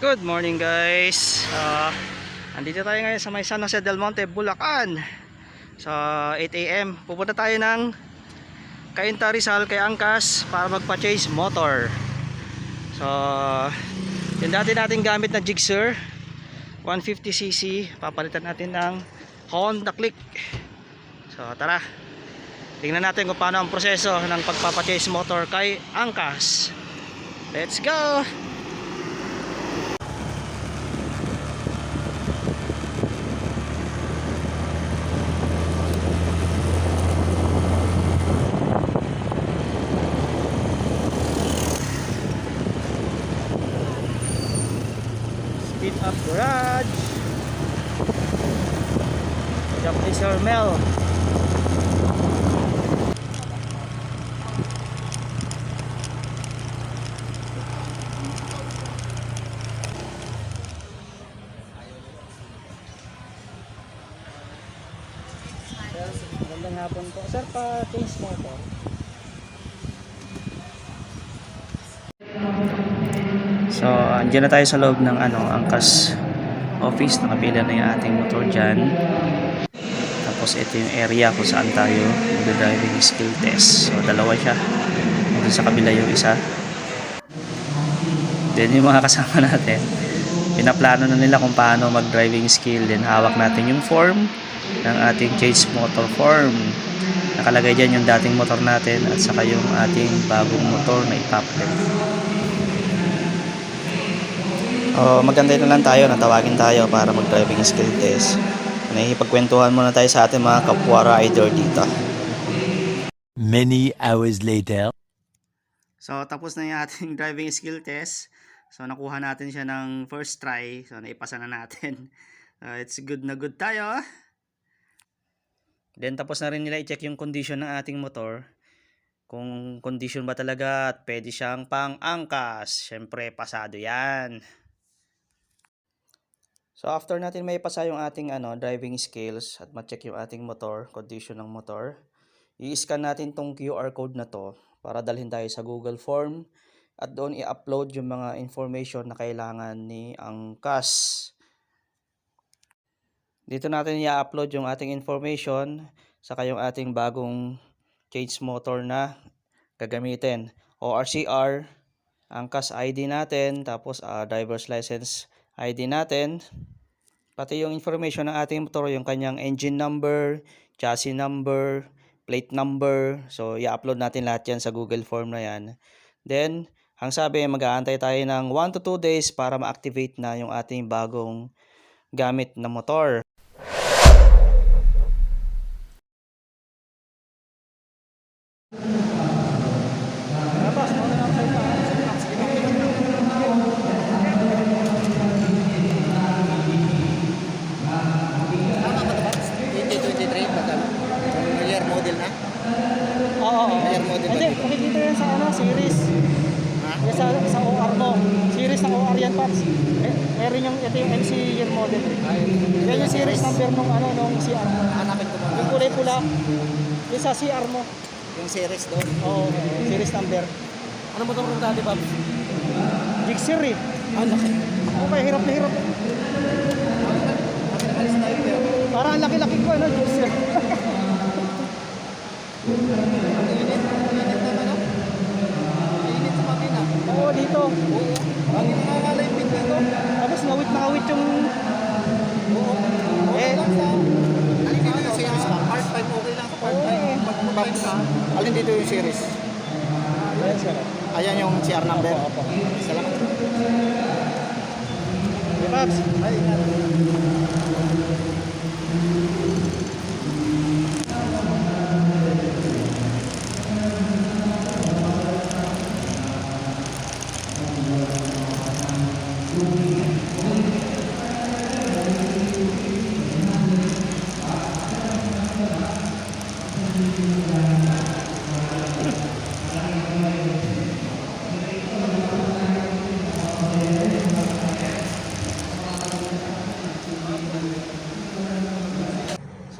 Good morning guys. Uh, Andito tayo ngayon sa may San Jose del Monte, Bulacan. Sa 8am Pupunta tayo ng Cainta Rizal kay Angkas Para magpa-chase motor. So Yung dati nating gamit na Gixxer 150cc Papalitan natin ng Honda Click. So tara. Tingnan natin kung paano ang proseso ng pagpapa-chase motor kay Angkas. Let's go! Ni Sir Mel. Magandang hapon po. Sir, pa-change mo po. So, andyan na tayo sa loob ng ano, angkas office. Nakapila na yung ating motor dyan. Tapos ito yung area kung saan tayo mag-driving skill test. So, dalawa siya. Doon sa kabila yung isa. Then yung mga kasama natin, pinaplano na nila kung paano mag-driving skill. Then hawak natin yung form ng ating chase motor form. Nakalagay dyan yung dating motor natin at saka yung ating bagong motor na ipapalit. Oh, maganda na lang tayo, natawagin tayo para mag-driving skill test. Nahihipagkwentuhan muna tayo sa ating mga kapwa rider dito. Many hours later. So, tapos na yung ating driving skill test. So, nakuha natin siya ng first try. So, naipasa na natin. Uh, it's good na good tayo. Then, tapos na rin nila i-check yung condition ng ating motor. Kung condition ba talaga at pwede siyang pang-angkas. Siyempre, pasado yan. So, after natin may pasa yung ating ano, driving skills at ma-check yung ating motor, condition ng motor, i-scan natin tong QR code na to para dalhin tayo sa Google Form at doon i-upload yung mga information na kailangan ni Angkas. Dito natin i-upload yung ating information saka yung ating bagong change motor na gagamitin. ORCR, Angkas ID natin, tapos ah, driver's license ID natin, pati yung information ng ating motor, yung kanyang engine number, chassis number, plate number. So, i-upload natin lahat yan sa Google Form na yan. Then, ang sabi, mag-aantay tayo ng 1 to 2 days para ma-activate na yung ating bagong gamit na motor. Tama ba ito, 2023, magkano? Yung year model na? Oo, oo. Year model ba Hindi, dito? makikita yan sa ano, series. Ha? Yan sa, sa OR mo. Series ng OR yan, Paps. Meron yung, ito yung MC year model. Yan yung series number nung ano, nung CR mo. hanapin ko muna. Yung kulay pula, yung sa CR mo. Yung series doon. Oo, series number. Ano mo itong dati, Bob? Gixxer eh. Ah, laki. Okay, hirap na hirap. Parang ang laki-laki ko, ano, Gixxer. Mainit sa makina. Oo, dito. Oo. Bakit nakakala yung pin dito? Tapos ngawit na ngawit yung... Oo. Eh, Lang sa... Alin dito yung series pa? Part 5 okay lang sa part 5. Ka, alin dito yung series? Ayan, sir. Ayan yung CR number. Opo, opo. Salamat. Paps. Ay, ingat.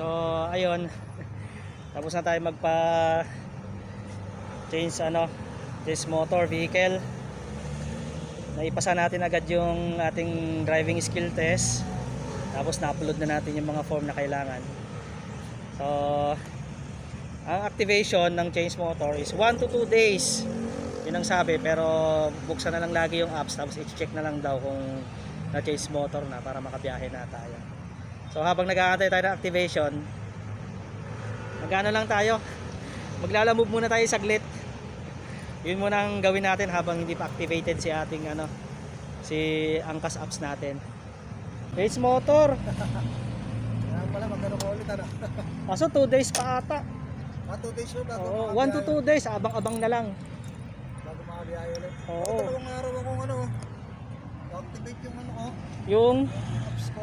So, ayun. Tapos na tayo magpa change ano, this motor vehicle. naipasa natin agad yung ating driving skill test. Tapos na-upload na natin yung mga form na kailangan. So, ang activation ng change motor is 1 to 2 days. Yun ang sabi, pero buksan na lang lagi yung apps tapos i-check na lang daw kung na-change motor na para makabiyahe na tayo. So habang nag-aantay tayo ng activation, magano lang tayo. Maglalamove muna tayo saglit. Yun muna ang gawin natin habang hindi pa activated si ating ano si Angkas apps natin. Change motor. Kaya pala, magkano ko ulit ano? Kaso 2 days pa ata. Ah, 2 days yun bago Oo, 1 to makabiyahe. 2 days, abang-abang na lang. Bago makabiyahe ulit. Oo. Dalawang araw akong ano, activate yung ano ko, Yung yung apps ko.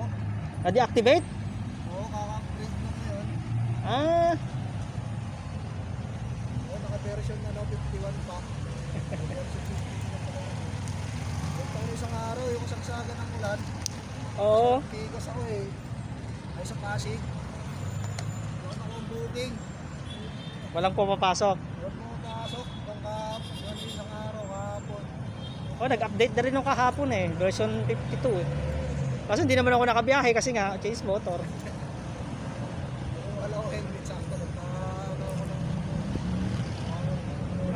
na-deactivate? Oo, kaka-upgrade ko ngayon. Ah, Oo, naka-version na no, 51 pa. Version 50 na pala. Pang isang araw, yung kasagsagan ng ulan, oo. Tigas ako eh. Ay sa Pasig. Doon ako ang booking. Walang pumapasok. Doon mo pasok. Hanggang isang araw kahapon. Oh, nag-update na rin nung kahapon eh, version 52 eh. Kaso hindi naman ako nakabiyahe kasi nga change motor. Yung wala ko helmet sa akin. Nagpa-ano ako ng...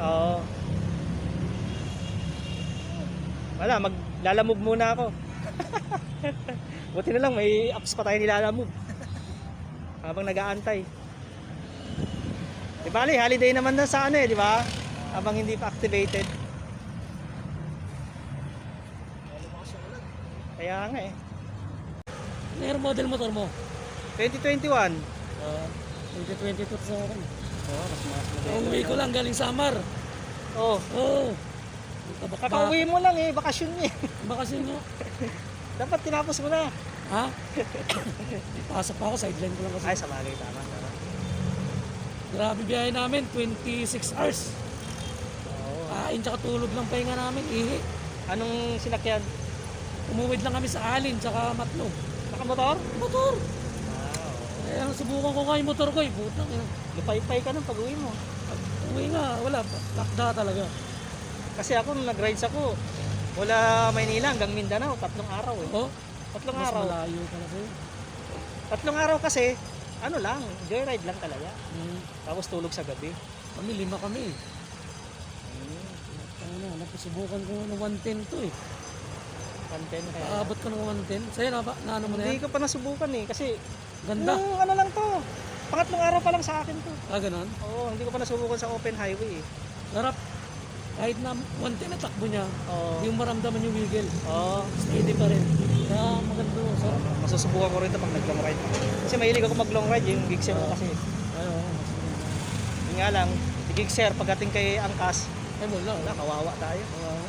Oo. Wala, maglalamove muna ako. Buti na lang may apps pa tayo nilalamove. Habang nag-aantay. Di bali, holiday naman na sa ano eh, di ba? Habang hindi pa activated. Kaya nga eh. Ano model motor mo? 2021. Uh, 2022 sa akin. Oh, mas mas Ang uwi ko lang galing Samar. Oh, Oo. Oh. Kakauwi mo lang eh, bakasyon niya. Bakasyon nyo. Dapat tinapos mo na. Ha? Pasok pa ako, sideline ko lang kasi. Ay, sa bagay, tama. tama. Grabe biyahe namin, 26 hours. Oo. Kain tsaka tulog lang pahinga namin, ihi. Anong sinakyan? Umuwid lang kami sa Alin, tsaka Matlo. Nakamotor? Motor! Wow. Eh, ang subukan ko nga yung motor ko eh, putang ina. Lupay-pay ka nung pag-uwi mo. Pag Uwi nga, wala, lakda talaga. Kasi ako nung nag-rides ako, mula Maynila hanggang Mindanao, tatlong araw eh. Oo, Tatlong mas araw. malayo pala sa'yo. Tatlong araw kasi, ano lang, joyride lang talaga. Hmm. Tapos tulog sa gabi. Kami, lima kami. Ano, napasubukan ko ng 110 to eh. Content kaya. Aabot ka ng 110. Sa'yo na ba? Na ano mo na Hindi yan? ko pa nasubukan eh, kasi Ganda. nung ano lang to, pangatlong araw pa lang sa akin to. Ah, ganun. Oo, hindi ko pa nasubukan sa open highway eh. Sarap. Kahit na 110 na takbo niya, hindi mo maramdaman yung wiggle. Oo. Steady pa rin. Kaya maganda. Sarap. Masusubukan ko rin ito pag nag-long ride. Kasi mahilig ako mag-long ride, yung gig mo kasi. Ayaw. mas maganda. Yun nga lang, gig sir, pagdating kay Angkas, Ay, wala. wala, kawawa tayo. Wala.